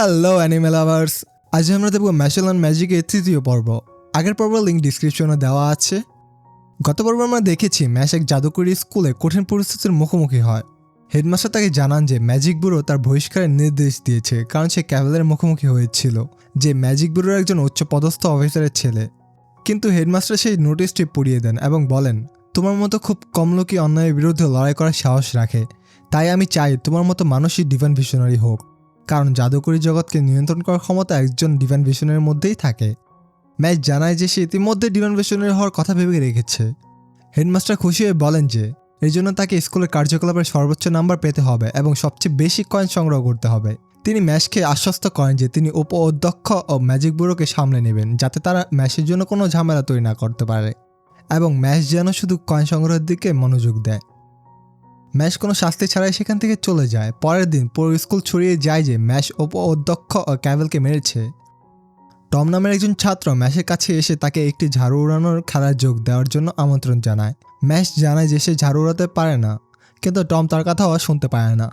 Hello animal আভার্স আজ আমরা দেখব ম্যাশেল অ্যান্ড ম্যাজিকের তৃতীয় পর্ব। আগের পর্ব লিঙ্ক ডিসক্রিপশনে দেওয়া আছে। গত পর্বে আমরা দেখেছি ম্যাশ এক জাদুকরি স্কুলে কঠিন পরিস্থিতির মুখোমুখি হয়। হেডমাস্টার তাকে জানান যে ম্যাজিক ব্যুরো তার বহিষ্কারের নির্দেশ দিয়েছে, কারণ সে ক্যাভেলের মুখোমুখি হয়েছিল, যে ম্যাজিক ব্যুরোর একজন উচ্চ পদস্থ অফিসারের ছেলে। কিন্তু হেডমাস্টার সেই নোটিশটি পড়িয়ে দেন এবং বলেন, তোমার মতো খুব কম লোকই অন্যায়ের বিরুদ্ধে লড়াই করার সাহস রাখে। তাই আমি চাই তোমার মতো মানুষই ডিভাইন ভিশনারি হোক। কারণ জাদুকরি জগৎকে নিয়ন্ত্রণ করার ক্ষমতা একজন ডিভাইন ভিশনের মধ্যেই থাকে। ম্যাচ জানায় যে সে ইতিমধ্যে ডিভাইন ভিশনের হওয়ার কথা ভেবে রেখেছে। হেডমাস্টার খুশি হয়ে বলেন যে, এই জন্য তাকে স্কুলের কার্যকলাপের সর্বোচ্চ নাম্বার পেতে হবে এবং সবচেয়ে বেশি কয়েন সংগ্রহ করতে হবে। তিনি ম্যাচকে আশ্বস্ত করেন যে তিনি উপ অধ্যক্ষ ও ম্যাজিক ব্যুরোকে সামলে নেবেন, যাতে তারা ম্যাশের জন্য কোনো ঝামেলা তৈরি না করতে পারে। এবং ম্যাশ যেন শুধু কয়েন সংগ্রহের দিকে মনোযোগ দেয়। ম্যাচ কোনো শাস্তি ছাড়াই সেখান থেকে চলে যায়। পরের দিন পুরো স্কুল ছড়িয়ে যায় যে ম্যাশ উপ অধ্যক্ষ ও ক্যাভেলকে মেরেছে। টম নামের একজন ছাত্র ম্যাশের কাছে এসে তাকে একটি ঝাড়ু উড়ানোর খেলায় যোগ দেওয়ার জন্য আমন্ত্রণ জানায়। ম্যাশ জানায় যে সে ঝাড়ু উড়াতে পারে না, কিন্তু টম তার কথাও শুনতে পারে না।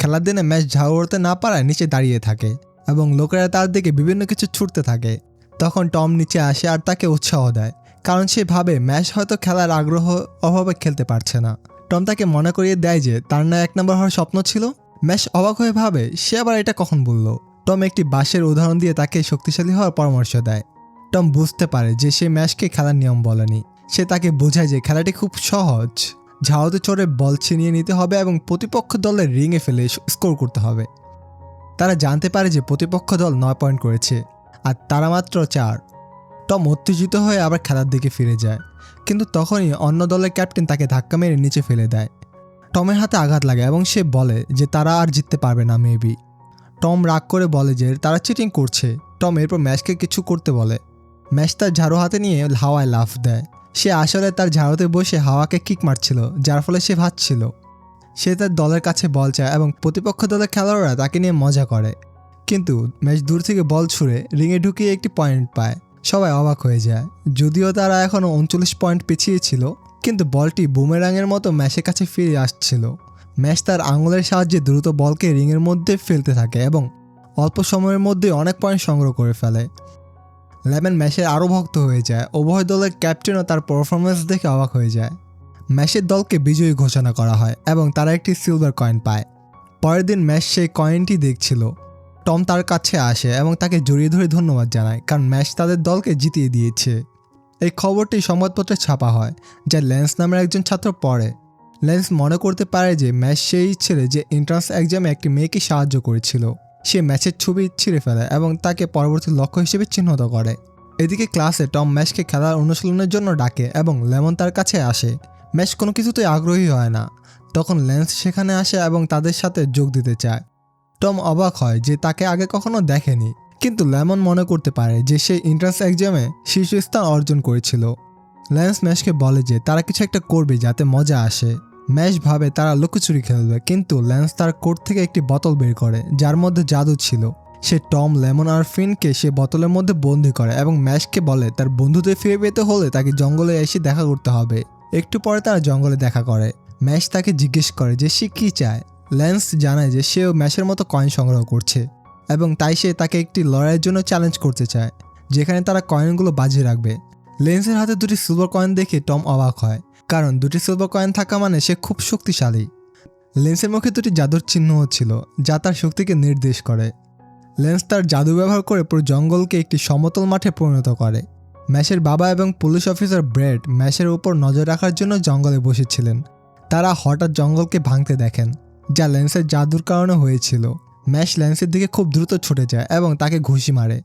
খেলার দিনে ম্যাচ ঝাড়ু উড়াতে না পারায় নিচে দাঁড়িয়ে থাকে এবং লোকেরা তার দিকে বিভিন্ন কিছু ছুটতে থাকে। তখন টম নিচে আসে আর তাকে উৎসাহ দেয়, কারণ সে ভাবে ম্যাচ হয়তো খেলার আগ্রহ অভাবে খেলতে পারছে না। টম তাকে মনে করিয়ে দেয় যে তার না এক নম্বর হওয়ার স্বপ্ন ছিল। ম্যাশ অবাক হয়ে ভাবে, সে আবার এটা কখন বলল? টম একটি বাঁশের উদাহরণ দিয়ে তাকে শক্তিশালী হওয়ার পরামর্শ দেয়। টম বুঝতে পারে যে সে ম্যাচকে খেলার নিয়ম বলেনি। সে তাকে বোঝায় যে খেলাটি খুব সহজ। ঝাড়ুতে চড়ে বল ছিনিয়ে নিতে হবে এবং প্রতিপক্ষ দলের রিংয়ে ফেলে স্কোর করতে হবে। তারা জানতে পারে যে প্রতিপক্ষ দল নয় পয়েন্ট করেছে, আর তারা মাত্র চার। টম উত্তেজিত হয়ে আবার খেলার দিকে ফিরে যায়। কিন্তু তখনই অন্য দলের ক্যাপ্টেন তাকে ধাক্কা মেরে নিচে ফেলে দেয়। টমের হাতে আঘাত লাগে এবং সে বলে যে তারা আর জিততে পারবে না, মেবি। টম রাগ করে বলে যে তারা চিটিং করছে। টম এরপর ম্যাচকে কিছু করতে বলে। ম্যাচ তার ঝাড়ু হাতে নিয়ে হাওয়ায় লাফ দেয়। সে আসলে তার ঝাড়ুতে বসে হাওয়াকে কিক মারছিল, যার ফলে সে ভাবছিল সে তার দলের কাছে বল চায় এবং প্রতিপক্ষ দলের খেলোয়াড়রা তাকে নিয়ে মজা করে। কিন্তু ম্যাচ দূর থেকে বল ছুঁড়ে রিঙে ঢুকিয়ে একটি পয়েন্ট পায়। সবাই অবাক হয়ে যায়। যদিও তারা এখনও উনচল্লিশ পয়েন্ট পিছিয়ে ছিল, কিন্তু বলটি বুমেরাঙের মতো ম্যাচের কাছে ফিরে আসছিল। ম্যাচ তার আঙুলের সাহায্যে দ্রুত বলকে রিংয়ের মধ্যে ফেলতে থাকে এবং অল্প সময়ের মধ্যে অনেক পয়েন্ট সংগ্রহ করে ফেলে। লেমন ম্যাচের আরও ভক্ত হয়ে যায়। উভয় দলের ক্যাপ্টেনও তার পারফরমেন্স দেখে অবাক হয়ে যায়। ম্যাচের দলকে বিজয়ী ঘোষণা করা হয় এবং তারা একটি সিলভার কয়েন পায়। পরের দিন ম্যাচ সেই কয়েনটি দেখছিল। টম তার কাছে আসে এবং তাকে জড়িয়ে ধরে ধন্যবাদ জানায়, কারণ ম্যাচ তাদের দলকে জিতিয়ে দিয়েছে। এই খবরটি সংবাদপত্রে ছাপা হয়, যা ল্যান্স নামের একজন ছাত্র পড়ে। ল্যান্স মনে করতে পারে যে ম্যাচ সেই ছেলে যে এন্ট্রান্স এক্সামে একটি মেয়েকে সাহায্য করেছিল। সে ম্যাচের ছবি ছিঁড়ে ফেলে এবং তাকে পরবর্তী লক্ষ্য হিসেবে চিহ্নিত করে। এদিকে ক্লাসে টম ম্যাচকে খেলার অনুশীলনের জন্য ডাকে এবং লেমন তার কাছে আসে। ম্যাচ কোনো কিছুতেই আগ্রহী হয় না। তখন ল্যান্স সেখানে আসে এবং তাদের সাথে যোগ দিতে চায়। টম অবাক হয় যে তাকে আগে কখনো দেখেনি। কিন্তু লেমন মনে করতে পারে যে সে এন্ট্রান্স এক্সামে শীর্ষস্থান অর্জন করেছিল। ল্যান্স ম্যাশকে বলে যে তারা কিছু একটা করবে যাতে মজা আসে। ম্যাশ ভাবে তারা লুকোচুরি খেলবে, কিন্তু ল্যান্স তার কোট থেকে একটি বোতল বের করে, যার মধ্যে জাদু ছিল। সে টম, লেমন আর ফিনকে সে বোতলের মধ্যে বন্দি করে এবং ম্যাশকে বলে, তার বন্ধুদের ফিরে পেতে হলে তাকে জঙ্গলে এসে দেখা করতে হবে। একটু পরে তারা জঙ্গলে দেখা করে। ম্যাশ তাকে জিজ্ঞেস করে যে সে কী চায়। ল্যান্স জানায় যে সেও ম্যাচের মতো কয়েন সংগ্রহ করছে এবং তাই সে তাকে একটি লড়াইয়ের জন্য চ্যালেঞ্জ করতে চায়, যেখানে তারা কয়েনগুলো বাজিয়ে রাখবে। লেন্সের হাতে দুটি সিলভার কয়েন দেখে টম অবাক হয়, কারণ দুটি সিলভার কয়েন থাকা মানে সে খুব শক্তিশালী। লেন্সের মুখে দুটি জাদুর চিহ্ন ছিল, যা তার শক্তিকে নির্দেশ করে। লেন্স তার জাদু ব্যবহার করে পুরো জঙ্গলকে একটি সমতল মাঠে পরিণত করে। ম্যাশের বাবা এবং পুলিশ অফিসার ব্রেড ম্যাশের উপর নজর রাখার জন্য জঙ্গলে বসেছিলেন। তারা হঠাৎ জঙ্গলকে ভাঙতে দেখেন। যা লেন্সের জাদুর কারণে হয়েছিল। ম্যাশ লেন্সের দিকে খুব দ্রুত ছুটে যায় এবং তাকে ঘুষি মারে।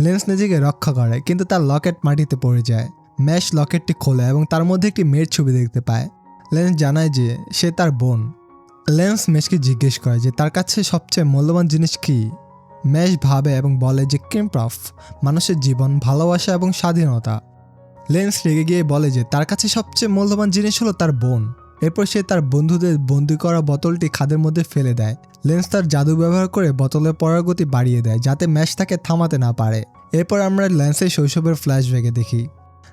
লেন্স নিজেকে রক্ষা করে, কিন্তু তার লকেট মাটিতে পড়ে যায়। ম্যাশ লকেটটি খোলে এবং তার মধ্যে একটি মেয়ের ছবি দেখতে পায়। লেন্স জানায় যে সে তার বোন। লেন্স ম্যাশকে জিজ্ঞেস করে যে তার কাছে সবচেয়ে মূল্যবান জিনিস কী? ম্যাশ ভাবে এবং বলে যে ক্রিমপ্রফ মানুষের জীবন, ভালোবাসা এবং স্বাধীনতা। লেন্স রেগে গিয়ে বলে যে তার কাছে সবচেয়ে মূল্যবান জিনিস হলো তার বোন। এরপর সে তার বন্ধুদের বন্দি করা বোতলটি খাদের মধ্যে ফেলে দেয়। লেন্স তার জাদু ব্যবহার করে বোতলের পড়ার গতি বাড়িয়ে দেয়, যাতে ম্যাচ তাকে থামাতে না পারে। এরপর আমরা ল্যান্সের শৈশবের ফ্ল্যাশব্যাকে দেখি।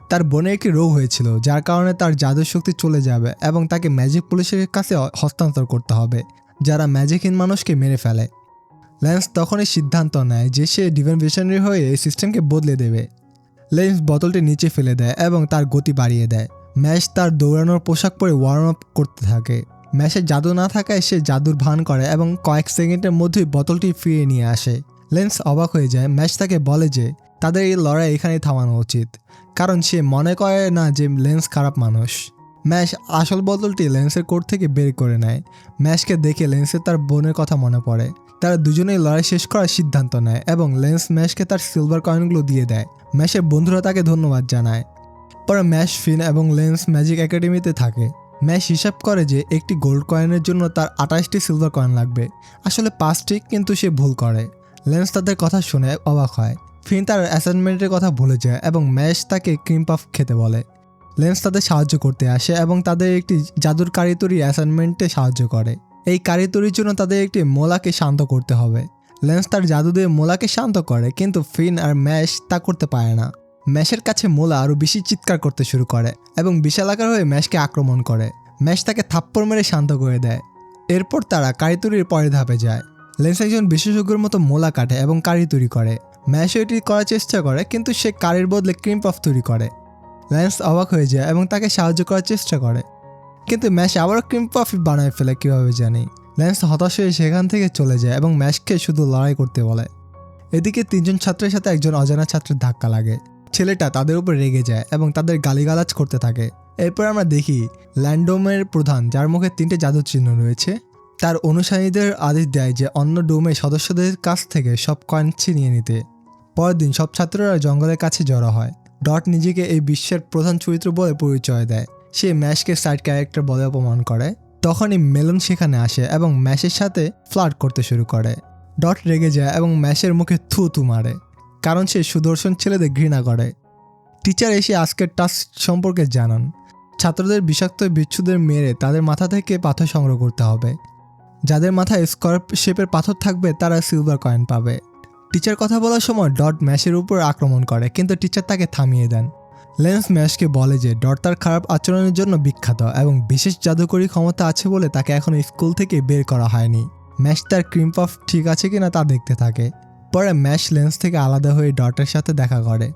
তার বোনের একটি রোগ হয়েছিল, যার কারণে তার জাদুর শক্তি চলে যাবে এবং তাকে ম্যাজিক পুলিশের কাছে হস্তান্তর করতে হবে, যারা ম্যাজিকহীন মানুষকে মেরে ফেলে। লেন্স তখনই সিদ্ধান্ত নেয় যে সে ডিভেন ভিশনারি হয়ে এই সিস্টেমকে বদলে দেবে। লেন্স বোতলটি নিচে ফেলে দেয় এবং তার গতি বাড়িয়ে দেয়। ম্যাশ তার দৌড়ানোর পোশাক পরে ওয়ার্ম আপ করতে থাকে। ম্যাশে জাদু না থাকায় সে জাদুর ভান করে এবং কয়েক সেকেন্ডের মধ্যেই বোতলটি ফিরিয়ে নিয়ে আসে। লেন্স অবাক হয়ে যায়। ম্যাশ তাকে বলে যে, তাদের এই লড়াই এখানেই থামানো উচিত। কারণ সে মনে করে না যে লেন্স খারাপ মানুষ। ম্যাশ আসল বোতলটি লেন্সের কোট থেকে বের করে নেয়। ম্যাশকে দেখে লেন্সের তার বোনের কথা মনে পড়ে। তারা দুজনেই লড়াই শেষ করার সিদ্ধান্ত নেয় এবং লেন্স ম্যাশকে তার সিলভার কয়েনগুলো দিয়ে দেয়। ম্যাশের বন্ধুরা তাকে ধন্যবাদ জানায়। পরে ম্যাশ ফিন এবং লেন্স ম্যাজিক একাডেমিতে থাকে। ম্যাশ হিসাব করে যে একটি গোল্ড কয়েনের জন্য তার আঠাশটি সিলভার কয়েন লাগবে। আসলে পাঁচটি, কিন্তু সে ভুল করে। লেন্স তাদের কথা শুনে অবাক হয়। ফিন তার অ্যাসাইনমেন্টের কথা ভুলে যায় এবং ম্যাশ তাকে ক্রিম পাফ খেতে বলে। লেন্স তাদের সাহায্য করতে আসে এবং তাদের একটি জাদুর কারিতরি অ্যাসাইনমেন্টে সাহায্য করে। এই কারিতরির জন্য তাদের একটি মোলাকে শান্ত করতে হবে। লেন্স তার জাদু দিয়ে মোলাকে শান্ত করে, কিন্তু ফিন আর ম্যাশ তা করতে পারে না। ম্যাশের কাছে মোলা আরও বেশি চিৎকার করতে শুরু করে এবং বিশাল আকার হয়ে ম্যাশকে আক্রমণ করে। ম্যাশ তাকে থাপ্পড় মেরে শান্ত করে দেয়। এরপর তারা কারিতুরির পরের ধাপে যায়। লেন্স একজন বিশেষজ্ঞের মতো মোলা কাটে এবং কারি তৈরি করে। ম্যাশও এটি করার চেষ্টা করে, কিন্তু সে কারির বদলে ক্রিম পাফ তৈরি করে। লেন্স অবাক হয়ে যায় এবং তাকে সাহায্য করার চেষ্টা করে। কিন্তু ম্যাশ আবারও ক্রিম পাফ বানায় ফেলে কীভাবে জানি। ল্যান্স হতাশ হয়ে সেখান থেকে চলে যায় এবং ম্যাশকে শুধু লড়াই করতে বলে। এদিকে তিনজন ছাত্রের সাথে একজন অজানা ছাত্রের ধাক্কা লাগে। ছেলেটা তাদের উপর রেগে যায় এবং তাদের গালিগালাজ করতে থাকে। এরপর আমরা দেখি ল্যান্ডোমের প্রধান, যার মুখে তিনটে জাদুর চিহ্ন রয়েছে, তার অনুসারীদের আদেশ দেয় যে অন্য ডোমের সদস্যদের কাছ থেকে সব কয়েন ছিনিয়ে নিতে। পরের দিন সব ছাত্ররা জঙ্গলের কাছে জড়ো হয়। ডট নিজেকে এই বিশ্বের প্রধান চরিত্র বলে পরিচয় দেয়। সে ম্যাশকে সাইড ক্যারেক্টার বলে অপমান করে। তখনই মেলন সেখানে আসে এবং ম্যাশের সাথে ফ্লার্ট করতে শুরু করে। ডট রেগে যায় এবং ম্যাশের মুখে থু থু মারে। কারণ সে সুদর্শন ছেলেদের ঘৃণা করে। টিচার এসে আজকের টাস্ক সম্পর্কে জানান। ছাত্রদের বিষাক্ত বিচ্ছুদের মেরে তাদের মাথা থেকে পাথর সংগ্রহ করতে হবে। যাদের মাথায় স্কর্প শেপের পাথর থাকবে, তারা সিলভার কয়েন পাবে। টিচার কথা বলার সময় ডট ম্যাশের উপর আক্রমণ করে, কিন্তু টিচার তাকে থামিয়ে দেন। লেন্স ম্যাশকে বলে যে, ডট তার খারাপ আচরণের জন্য বিখ্যাত এবং বিশেষ জাদুকরী ক্ষমতা আছে বলে তাকে এখনও স্কুল থেকে বের করা হয়নি। ম্যাশ তার ক্রিম পাফ ঠিক আছে কিনা তা দেখতে থাকে। পরে ম্যাশ লেন্স থেকে আলাদা হয়ে ডটের সাথে দেখা করে।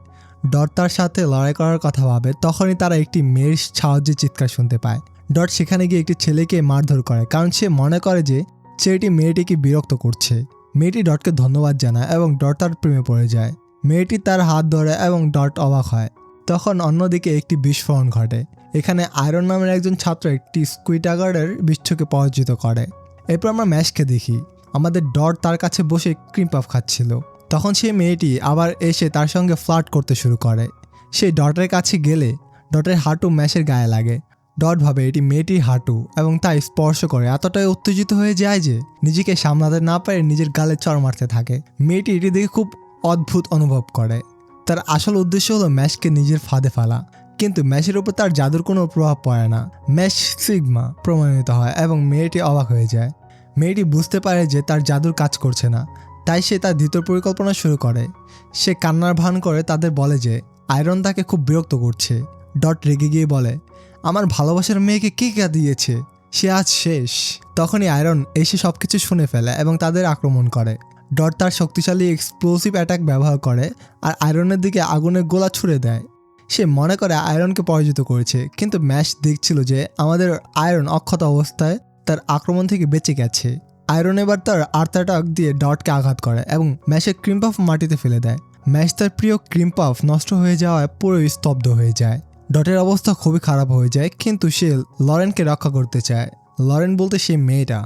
ডট তার সাথে লড়াই করার কথা ভাবে, তখনই তারা একটি মেয়ের সাহায্যে চিৎকার শুনতে পায়। ডট সেখানে গিয়ে একটি ছেলেকে মারধর করে, কারণ সে মনে করে যে ছেলেটি মেয়েটিকে বিরক্ত করছে। মেয়েটি ডটকে ধন্যবাদ জানায় এবং ডট তার প্রেমে পড়ে যায়। মেয়েটি তার হাত ধরে এবং ডট অবাক হয়। তখন অন্যদিকে একটি বিস্ফোরণ ঘটে। এখানে আয়রন নামের একজন ছাত্র একটি স্কুইটাগার্ডের বিশ্বকে পরাজিত করে। এরপর আমরা ম্যাশকে দেখি। আমাদের ডট তার কাছে বসে ক্রিম পাফ খাচ্ছিল। তখন সেই মেয়েটি আবার এসে তার সঙ্গে ফ্লার্ট করতে শুরু করে। সে ডটের কাছে গেলে ডটের হাঁটু ম্যাশের গায়ে লাগে। ডট ভাবে, এটি মেয়েটির হাঁটু। এবং তাই স্পর্শ করে। এতটাই উত্তেজিত হয়ে যায় যে নিজেকে সামলাতে না পারে নিজের গালে চর মারতে থাকে। মেয়েটি এটি দেখে খুব অদ্ভুত অনুভব করে। তার আসল উদ্দেশ্য হলো ম্যাশকে নিজের ফাঁদে ফেলা। কিন্তু ম্যাশের উপর তার জাদুর কোনো প্রভাব পড়ে না। ম্যাশ সিগমা প্রমাণিত হয় এবং মেয়েটি অবাক হয়ে যায়। মেয়েটি বুঝতে পারে যে তার জাদুর কাজ করছে না। তাই সে তার দ্বিতীয় পরিকল্পনা শুরু করে। সে কান্নার ভান করে তাদের বলে যে, আয়রন তাকে খুব বিরক্ত করছে। ডট রেগে গিয়ে বলে, আমার ভালোবাসার মেয়েকে কে কে দিয়েছে? সে আজ শেষ। তখনই আয়রন এসে সব কিছু শুনে ফেলে এবং তাদের আক্রমণ করে। ডট তার শক্তিশালী এক্সপ্লোসিভ অ্যাটাক ব্যবহার করে আর আয়রনের দিকে আগুনের গোলা ছুড়ে দেয়। সে মনে করে আয়রনকে পরাজিত করেছে, কিন্তু ম্যাশ দেখছিল যে আমাদের আয়রন অক্ষত অবস্থায় তার আক্রমণ থেকে বেঁচে গেছে। আয়রন এবার তার আর্থ অ্যাটাক দিয়ে ডটকে আঘাত করে এবং ম্যাশের ক্রিম পাফ মাটিতে ফেলে দেয়। ম্যাশ তার প্রিয় ক্রিম পাফ নষ্ট হয়ে যাওয়ায় পুরোই স্তব্ধ হয়ে যায়। ডটের অবস্থা খুবই খারাপ হয়ে যায়, কিন্তু সে লরেনকে রক্ষা করতে চায়। লরেন বলতে সে মেয়েটা।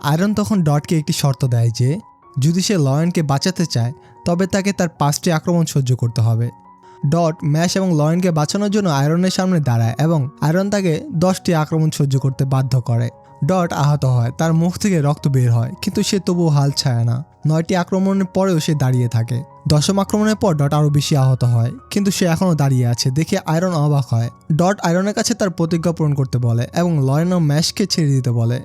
আয়রন তখন ডটকে একটি শর্ত দেয় যে, যদি সে লরেনকে বাঁচাতে চায়, তবে তাকে তার পাঁচটি আক্রমণ সহ্য করতে হবে। ডট ম্যাশ এবং লরেনকে বাঁচানোর জন্য আয়রনের সামনে দাঁড়ায় এবং আয়রন তাকে দশটি আক্রমণ সহ্য করতে বাধ্য করে। ডট আহত হয়, তার মুখ থেকে রক্ত বের হয়, কিন্তু সে তবুও হাল ছায় না। নয়টি আক্রমণের পরেও সে দাঁড়িয়ে থাকে। দশম আক্রমণের পর ডট আরও বেশি আহত হয়, কিন্তু সে এখনও দাঁড়িয়ে আছে, দেখে আয়রন অবাক হয়। ডট আয়রনের কাছে তার প্রতিজ্ঞা পূরণ করতে বলে এবং লরেন ও ম্যাশকে ছেড়ে দিতে বলে।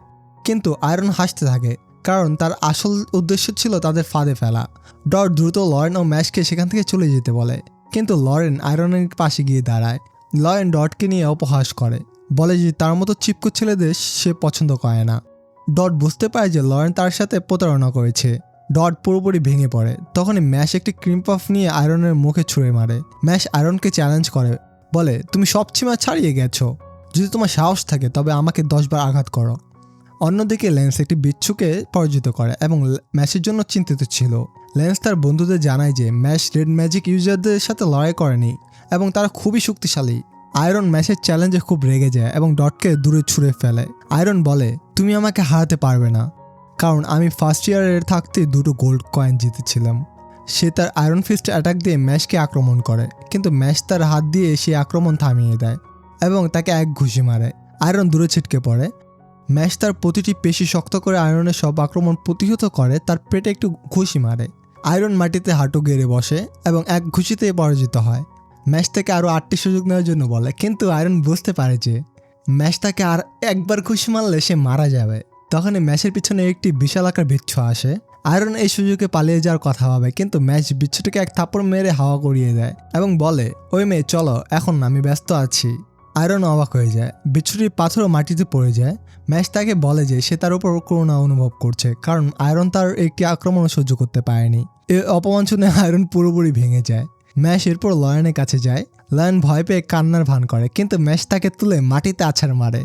কিন্তু আয়রন হাসতে থাকে, কারণ তার আসল উদ্দেশ্য ছিল তাদের ফাঁদে ফেলা। ডট দ্রুত লরেন ও ম্যাশকে সেখান থেকে চলে যেতে বলে, কিন্তু লরেন আয়রনের পাশে গিয়ে দাঁড়ায়। লরেন ডটকে নিয়ে উপহাস করে। বলে যে তার মতো চিপকু ছেলেদের সে পছন্দ করে না। ডট বুঝতে পারে যে লরেন তার সাথে প্রতারণা করেছে। ডট পুরোপুরি ভেঙে পড়ে। তখনই ম্যাশ একটি ক্রিম পাফ নিয়ে আয়রনের মুখে ছুঁড়ে মারে। ম্যাশ আয়রনকে চ্যালেঞ্জ করে। বলে, তুমি সব সীমা ছাড়িয়ে গেছো। যদি তোমার সাহস থাকে, তবে আমাকে দশবার আঘাত করো। অন্যদিকে লেন্স একটি বিচ্ছুকে পরাজিত করে এবং ম্যাশের জন্য চিন্তিত ছিল। লেন্স তার বন্ধুদের জানায় যে ম্যাশ রেড ম্যাজিক ইউজারদের সাথে লড়াই করেনি এবং তারা খুবই শক্তিশালী। আয়রন ম্যাশের চ্যালেঞ্জে খুব রেগে যায় এবং ডটকে দূরে ছুঁড়ে ফেলে। আয়রন বলে, তুমি আমাকে হারাতে পারবে না। কারণ আমি ফার্স্ট ইয়ারের থাকতে দুটো গোল্ড কয়েন জিতেছিলাম। সে তার আয়রন ফিস্ট অ্যাটাক দিয়ে ম্যাশকে আক্রমণ করে, কিন্তু ম্যাশ তার হাত দিয়ে সে আক্রমণ থামিয়ে দেয় এবং তাকে এক ঘুষি মারে। আয়রন দূরে ছিটকে পড়ে। ম্যাশ তার প্রতিটি পেশি শক্ত করে আয়রনের সব আক্রমণ প্রতিহত করে, তার পেটে একটু ঘুষি মারে। আয়রন মাটিতে হাঁটু গেড়ে বসে এবং এক ঘুষিতে পরাজিত হয়। ম্যাচ থেকে আরও আটটি সুযোগ নেওয়ার জন্য বলে, কিন্তু আয়রন বুঝতে পারে যে ম্যাচ তাকে আর একবার খুশি মারলে সে মারা যাবে। তখনই ম্যাচের পিছনে একটি বিশাল আকার বিচ্ছু আসে। আয়রন এই সুযোগে পালিয়ে যাওয়ার কথা ভাবে, কিন্তু ম্যাচ বিচ্ছুটিকে এক থাপড় মেরে হাওয়া করিয়ে দেয় এবং বলে, ওই মেয়ে, চলো, এখন আমি ব্যস্ত আছি। আয়রন অবাক হয়ে যায়। বিচ্ছুটির পাথরও মাটিতে পড়ে যায়। ম্যাচ তাকে বলে যে সে তার উপর করুণা অনুভব করছে, কারণ আয়রন তার একটি আক্রমণও সহ্য করতে পারেনি। এ অপমান শুনে আয়রন পুরোপুরি ভেঙে যায়। ম্যাশ এরপর লয়নের কাছে যায়। লয়ন ভয় পেয়ে কান্নার ভান করে, কিন্তু ম্যাশ তাকে তুলে মাটিতে আছাড় মারে।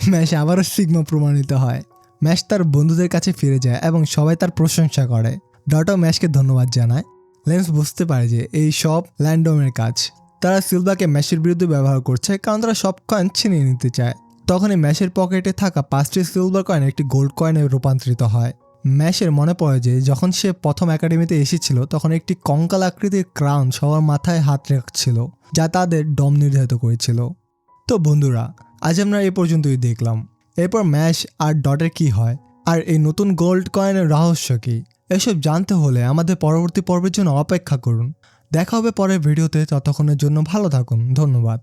ম্যাশ আবারও সিগমা প্রমাণিত হয়। ম্যাশ তার বন্ধুদের কাছে ফিরে যায় এবং সবাই তার প্রশংসা করে। ডটও ম্যাশকে ধন্যবাদ জানায়। লেন্স বুঝতে পারে যে এই সব ল্যান্ডোমের কাজ। তারা সিলভাকে ম্যাশের বিরুদ্ধে ব্যবহার করছে, কারণ তারা সব কয়েন ছিনিয়ে নিতে চায়। তখনই ম্যাশের পকেটে থাকা পাঁচটি সিলভার কয়েন একটি গোল্ড কয়েনে রূপান্তরিত হয়। ম্যাশের মনে পড়ে যে যখন সে প্রথম একাডেমিতে এসেছিল, তখন একটি কঙ্কাল আকৃতির ক্রাউন সবার মাথায় হাত রাখছিল, যা তাদের ডম নির্ধারিত করেছিল। তো বন্ধুরা, আজ আমরা এই পর্যন্তই দেখলাম। এরপর ম্যাশ আর ডটের কি হয়? আর এই নতুন গোল্ড কয়েনের রহস্য কি? এসব জানতে হলে আমাদের পরবর্তী পর্বের জন্য অপেক্ষা করুন। দেখা হবে পরের ভিডিওতে, ততক্ষণের জন্য ভালো থাকুন। ধন্যবাদ।